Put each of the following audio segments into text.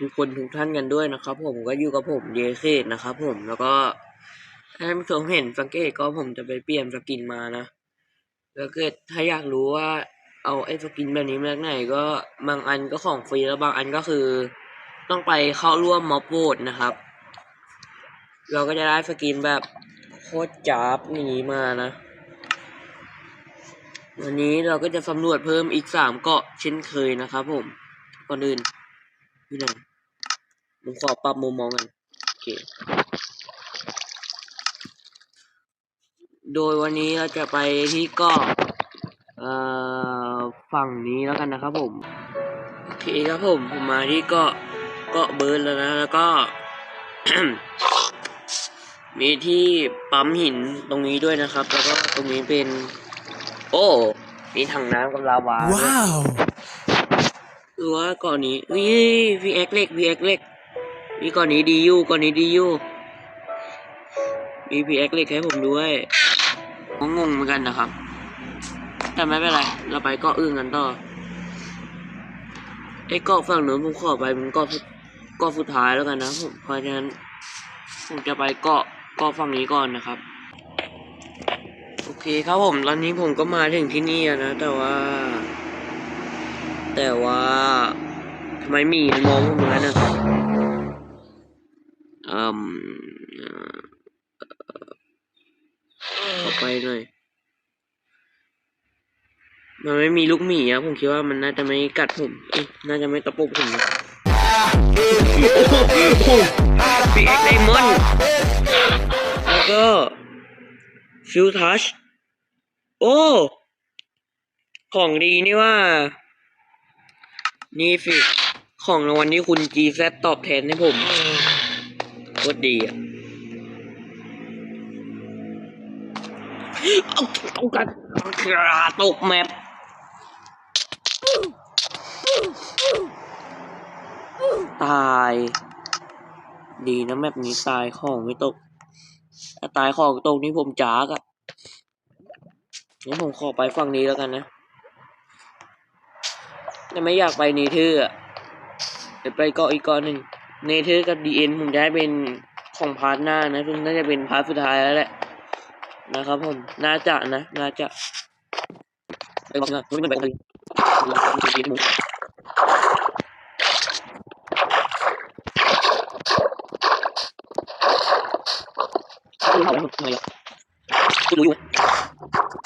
ทุกคนทุกท่านกันด้วยนะครับ ผมก็อยู่กับผมเดเคดนะครับผมแล้วก็ถ้าท่านผู้ชมเห็นสังเกตก็ผมจะไปเปลี่ยนสกินมานะแล้วเกิดถ้าอยากรู้ว่าเอาไอ้สกินแบบนี้มาจากไหนก็บางอันก็ของฟรีแล้วบางอันก็คือ ต้องไปเข้าร่วมม็อบโหวตนะครับ เราก็จะได้สกินแบบโคตรจับนี้มานะวันนี้เราก็จะสำรวจเพิ่มอีกสามเกาะเช่นเคยนะครับผมก่อนอื่น พี่หน่อยผมขอปรับมุมมองกันโอเคโดยวันนี้เราจะไปที่กาะเอ่อฝั่งนี้แล้วกันนะครับผมโอเคครับผมผมมาที่กาะเกาะเบิร์ดแล้วนะแล้วก็ มีที่ปั๊มหินตรงนี้ด้วยนะครับ แล้วก็ตรงนี้เป็น โอ้ มีถังน้ำกับลาวาด้ว คือว่าก่อนนี้วิวีเอ็กเล็กวีเอ็กเล็กมีก่อนนี้ดียูก่อนนี้ดียูมีพีเอ็กเล็กให้ผมด้วยผมงงเหมือนกันนะครับ แต่ไม่เป็นไร เราไปเกาะอื่นกันต่อไอ้เกาะฝั่งหนู้นผมขอไปเป็นเกาะเกาะสุดท้ายแล้วกันนะผมเพราะฉะนั้นผมจะไปเกาะเกาะฝั่งนี้ก่อนนะครับ โอเคครับผมตอนนี้ผมก็มาถึงที่นี่นะ แต่ว่า แต่ว่าทำไมมีมันมองผมอย่างนั้นอะอืมเอ่อเข้าไปหน่อย มันไม่มีลูกหมีอะผมคิดว่ามันน่าจะไม่กัดผมน่าจะไม่ตะปบผมนะปีเอ็กไดมอนด์แล้วก็ฟิวทัชโอ้ ของดีนี่ว่า นี่สิของรางวัลที่คุณ GZ ตอบแทนให้ผมโคตรดีอะเอาเอากันตกแมปตาย ดีนะแมปนี้ตายของไม่ตกถ้าตายของตกนี่ผมจากอะงั้นผมขอไปฝั่งนี้แล้วกันนะ แต่ไม่อยากไปเนเธอร์อะเดี๋ยวไปเกาะอีกเกาะหนึ่งเนเธอร์กับดีเอ็นผมจะให้เป็นของพาร์ทหน้านะซึ่งน่าจะเป็นพาร์ทสุดท้ายแล้วแหละนะครับผมน่าจะนะน่าจะไปบอกนะไม่เป็นแบบนี้คุณรู้ไหมคุณรู้ไหมโอเคไม่ทิ้งครับดีเนาะใช่ผมก็ดูอยู่เห็นมันไหมช่วงระวังเข้าของไปพวกนี้พวกแค่นี้ได้พอแล้วมั้งมีเพิ่มอีกสามสิบอันผมจะไม่พอนะน่าจะไปก็เอาไปอั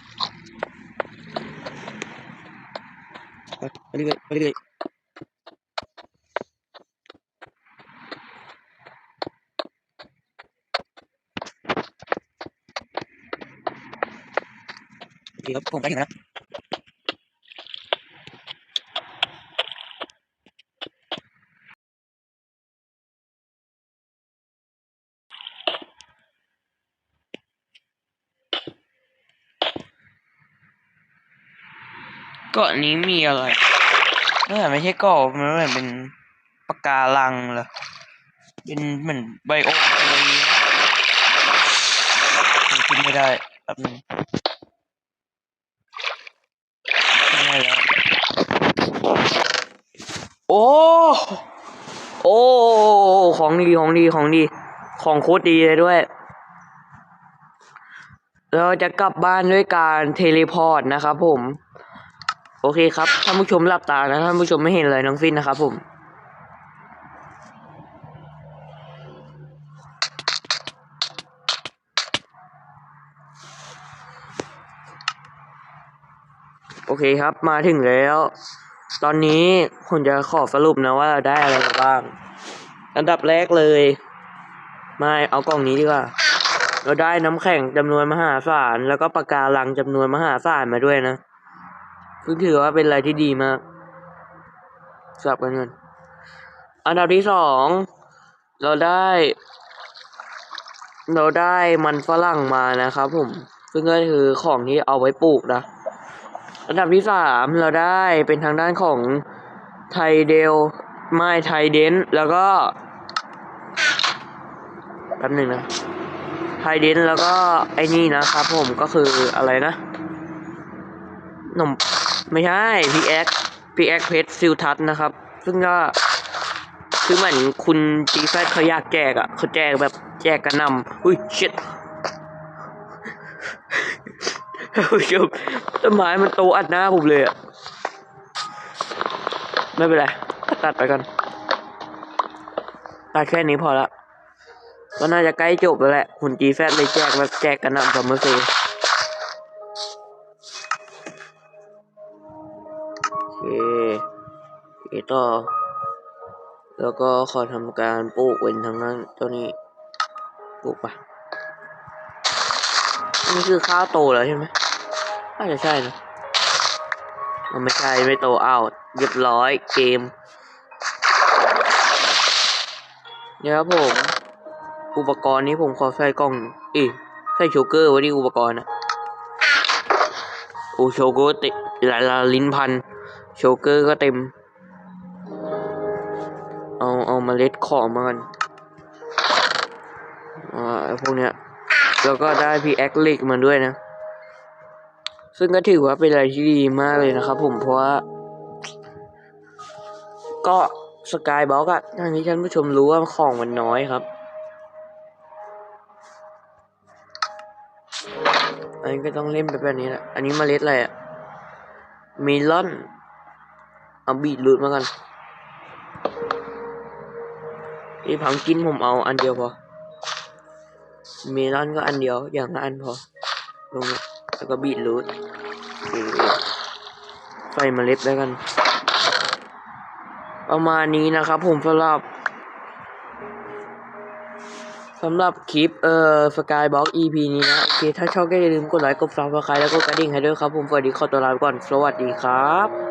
บผมใกล้ถึงแล้ เกาะนี้มีอะไรไม่ใช่เกาะมันเหมือนเป็นปะการังเหรอเป็นเหมือนไบโอมอะไรอย่างเงี้ยผมคิดไม่ได้แป๊บนึงไม่ได้แล้วโอ้โอ้ของดีของดีของดีของโคตรดีเลยด้วย เราจะกลับบ้านด้วยการเทเลพอร์ตนะครับผม โอเคครับท่านผู้ชมหลับตานะท่านผู้ชมไม่เห็นเลยทั้งสิ้นนะครับผมโอเคครับมาถึงแล้ว ตอนนี้ผมจะขอสรุปนะว่าเราได้อะไรมาบ้าง อันดับแรกเลย ไม่เอากล่องนี้ดีกว่า เราได้น้ำแข็งจำนวนมหาศาล แล้วก็ปะการังจำนวนมหาศาลมาด้วยนะ ซึ่งถือว่าเป็นอะไรที่ดีมากสลับกันเงิน อันดับที่สองเราได้ เราได้มันฝรั่งมานะครับผม ซึ่งก็คือของที่เอาไว้ปลูกนะอันดับที่สามเราได้เป็นทางด้านของไทเดลไม่ไทเดนแล้วก็แป๊บหนึ่งนะไทเดนแล้วก็ไอ้นี่นะครับผมก็คืออะไรนะหนม ไม่ใช่พีแอคพีแอคเพชรซิลทัศนะครับ ซึ่งก็คือเหมือนคุณจีแฟเขาอยากแจกอะ่ะเขาแจกแบบแจกกระนำอุ้ยเชิตผู้ชมต้นไม้มันโตอัดหน้าผมเลยอะไม่เป็นไร ตัดไปก่อน ตัดแค่นี้พอละก็น่าจะใกล้จบแล้วแหละคุณจีแฟเลยแจกแบบแจกกันนำซัมเมอร์เซ อเคต่อ แล้วก็ขอทำการปลูกเว้นทางนั้นตัวนี้ปลูกปะนี่คือข้าวโตแล้วใช่ไหมน่าจะใช่นะมันไม่ใช่ไม่โตอ้าวเรียบร้อยเกมเนี่ยครับผม อุปกรณ์นี้ผมขอใส่กล่องอ้ยใส่โชเกอร์ไว้ที่อุปกรณ์อะโอ้โชเกอร์เต็มหลายๆลิ้นพันโชเกอร์ก็เต็ม เอาเมล็ดของมากันอ่าพวกเนี้ยแล้วก็ได้พีแอคลิกมาด้วยนะ ซึ่งก็ถือว่าเป็นอะไรที่ดีมากเลยนะครับผมเพราะว่า ก็สกายบล็อกอะทางนี้ท่านผู้ชมรู้ว่าของมันน้อยครับอันนี้ก็ต้องเล่นไปแบบนี้แหละ อันนี้มเมล็ดอะไรอะเมลอน เอาบีทรูทมากัน นี่พังกินผมเอาอันเดียวพอ เมลอนก็อันเดียวอย่างละอันพอ ลงแล้วก็บีทรูทโอเคใส่เมล็ดแล้วกัน ประมาณนี้นะครับผมสำหรับสำหรับคลิปเอ่อสกายบล็อก EP นี้นะ โอเค ถ้าชอบก็อย่าลืมกดไลค์ กดซับสไครต์แล้วก็กระดิ่งให้ด้วยครับ ผมสวัสดีขอตัวลาไปก่อน สวัสดีครับ